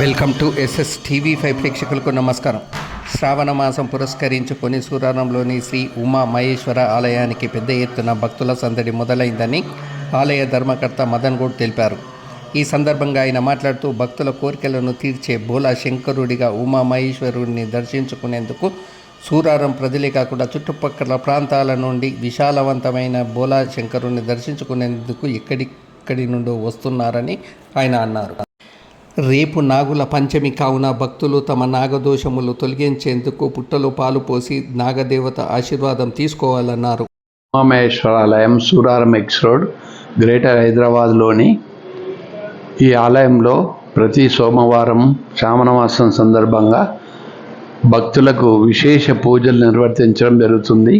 Welcome to SS TV five ప్రేక్షకులకు నమస్కారం. శ్రావణ మాసం పురస్కరించుకొని సూరారంలోని శ్రీ ఉమా మహేశ్వర ఆలయానికి పెద్ద ఎత్తున భక్తుల సందడి మొదలైందని ఆలయ ధర్మకర్త మదన్ గౌడ్ తెలిపారు. ఈ సందర్భంగా ఆయన మాట్లాడుతూ భక్తుల కోరికలను తీర్చే బోలా శంకరుడిగా ఉమా మహేశ్వరుడిని దర్శించుకునేందుకు సూరారం ప్రజలే కాకుండా చుట్టుపక్కల ప్రాంతాల నుండి విశాలవంతమైన బోలా శంకరుని దర్శించుకునేందుకు ఎక్కడిక్కడి నుండో వస్తున్నారని ఆయన అన్నారు. రేపు నాగుల పంచమి కావున భక్తులు తమ నాగదోషములు తొలగించేందుకు పుట్టలో పాలు పోసి నాగదేవత ఆశీర్వాదం తీసుకోవాలన్నారు. ఉమామహేశ్వరాలయం సూరారం ఎక్స్ రోడ్ గ్రేటర్ హైదరాబాద్లోని ఈ ఆలయంలో ప్రతి సోమవారం శ్రావణమాసం సందర్భంగా భక్తులకు విశేష పూజలు నిర్వర్తించడం జరుగుతుంది.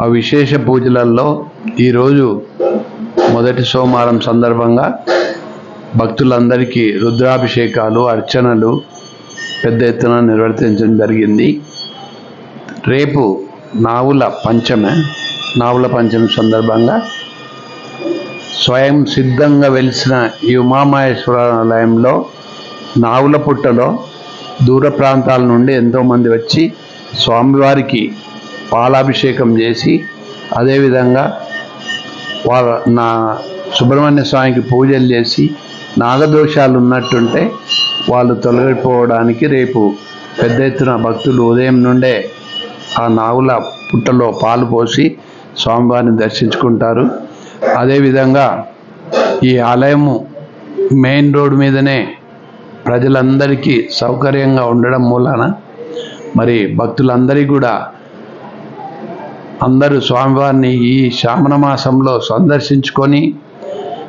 ఆ విశేష పూజలలో ఈరోజు మొదటి సోమవారం సందర్భంగా భక్తులందరికీ రుద్రాభిషేకాలు అర్చనలు పెద్ద ఎత్తున నిర్వర్తించడం జరిగింది. రేపు నావుల పంచమే నావుల పంచమి సందర్భంగా స్వయం సిద్ధంగా వెలిసిన ఈ ఉమామహేశ్వరాలయంలో నావుల పుట్టలో దూర ప్రాంతాల నుండి ఎంతోమంది వచ్చి స్వామివారికి పాలాభిషేకం చేసి అదేవిధంగా వాళ్ళ నా సుబ్రహ్మణ్య స్వామికి పూజలు చేసి నాగదోషాలు ఉన్నట్టుంటే వాళ్ళు తొలగిపోవడానికి రేపు పెద్ద ఎత్తున భక్తులు ఉదయం నుండే ఆ నాగుల పుట్టలో పాలు పోసి స్వామివారిని దర్శించుకుంటారు. అదేవిధంగా ఈ ఆలయము మెయిన్ రోడ్ మీదనే ప్రజలందరికీ సౌకర్యంగా ఉండడం మూలాన మరి భక్తులందరికీ కూడా అందరూ స్వామివారిని ఈ శ్రావణ మాసంలో సందర్శించుకొని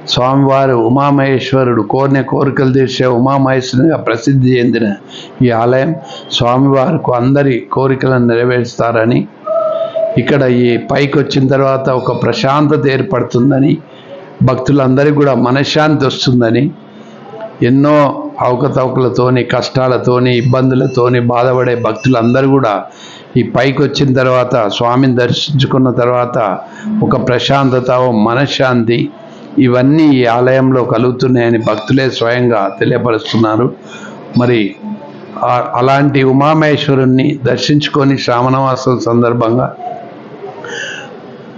స్వామివారు ఉమామహేశ్వరుడు కోరిన కోరికలు తీర్చే ఉమామహేశ్వరునిగా ప్రసిద్ధి చెందిన ఈ ఆలయం స్వామివారికి అందరి కోరికలను నెరవేరుస్తారని ఇక్కడ ఈ పైకి వచ్చిన తర్వాత ఒక ప్రశాంతత ఏర్పడుతుందని భక్తులందరికీ కూడా మనశ్శాంతి వస్తుందని ఎన్నో అవకతవకలతోని కష్టాలతోని ఇబ్బందులతోని బాధపడే భక్తులందరూ కూడా ఈ పైకి వచ్చిన తర్వాత స్వామిని దర్శించుకున్న తర్వాత ఒక ప్రశాంతత మనశ్శాంతి ఇవన్నీ ఈ ఆలయంలో కలుగుతున్నాయని భక్తులే స్వయంగా తెలియపరుస్తున్నారు మరి అలాంటి ఉమామేశ్వరుణ్ణి దర్శించుకొని శ్రావణమాసం సందర్భంగా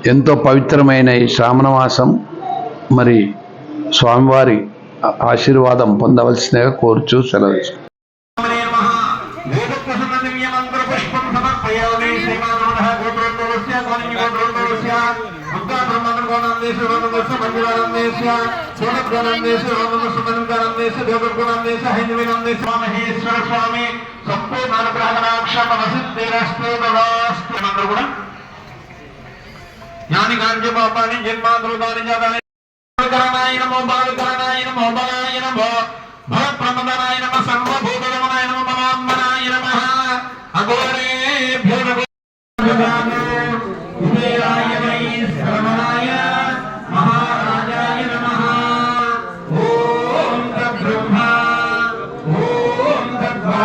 ఎంతో పవిత్రమైన ఈ శ్రావణమాసం మరి స్వామివారి ఆశీర్వాదం పొందవలసినగా కోరుచు సెలవు తీసుకుంటున్నాను. సమర్పయామి ఉద్గాబ్రహ్మణగోణాందేశ రోమదస్య మంజులానందేశ సోనగ్రహణందేశ రోమదస్య మనుగానందేశ దేవగుణాందేశ హైందవినందేశ మహేశ్వర స్వామి సంపూర్ణ అనుగ్రహణాక్ష మనసిద్ధిరస్తు తదాస్తు అందరూ కూడా జ్ఞాని కాంతి పాపాని జన్మాంధ్రుదాని జాతాని బాలకరణాయ నమో బాలకరణాయ నమో బలాయ నమో నమ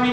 ఓం